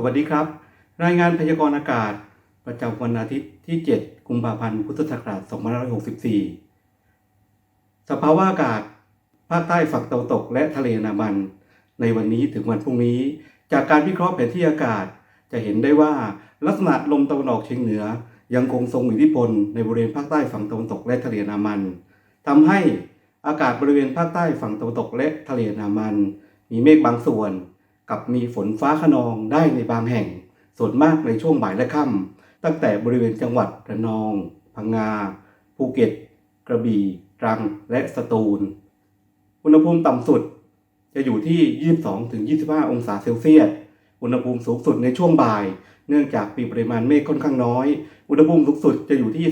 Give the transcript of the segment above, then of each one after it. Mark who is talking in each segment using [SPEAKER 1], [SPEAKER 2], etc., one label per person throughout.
[SPEAKER 1] สวัสดีครับ รายงานพยากรณ์อากาศ ประจำวันอาทิตย์ที่ 7 กุมภาพันธ์ พุทธศักราช 2564 สภาวะอากาศ ภาคใต้ฝั่งตะวันตกและทะเลอันดามัน ในวันนี้ถึงวันพรุ่งนี้ จากการวิเคราะห์แผนที่อากาศ จะเห็นได้ว่าลักษณะลมตะวันออกเฉียงเหนือ ยังคงทรงอิทธิพลในบริเวณภาคใต้ฝั่งตะวันตกและทะเลอันดามันทำให้อากาศบริเวณภาคใต้ฝั่งตะวันตกและทะเลอันดามัน มีเมฆบางส่วน กับมีฝนฟ้าขนองได้ในบางแห่ง ส่วนมากในช่วงบ่ายและค่ำตั้งแต่บริเวณจังหวัดระนอง พังงา ภูเก็ต กระบี่ ตรัง และสตูล อุณหภูมิต่ำสุด จะอยู่ที่ 22-25 องศาเซลเซียส อุณหภูมิสูงสุดในช่วงบ่าย เนื่องจากมีปริมาณเมฆค่อนข้างน้อย อุณหภูมิสูงสุดจะอยู่ที่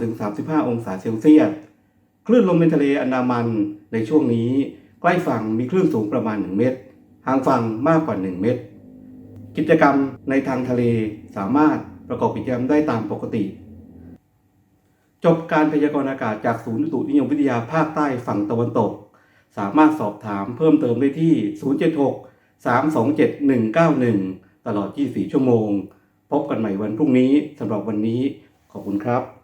[SPEAKER 1] 33-35 องศาเซลเซียส คลื่นลมในทะเลอันดามันในช่วงนี้ใกล้ฝั่งมีคลื่นสูงประมาณ 1 เมตร ห่างฝั่งมากกว่า 1 เมตร กิจกรรมในทางทะเลสามารถประกอบกิจกรรมได้ตามปกติ จบการพยากรณ์อากาศจากศูนย์อุตุนิยมวิทยาภาคใต้ฝั่งตะวันตก สามารถสอบถามเพิ่มเติมได้ที่ 076 327 191 ตลอด 24 ชั่วโมง พบกันใหม่วันพรุ่งนี้สำหรับวันนี้ขอบคุณครับ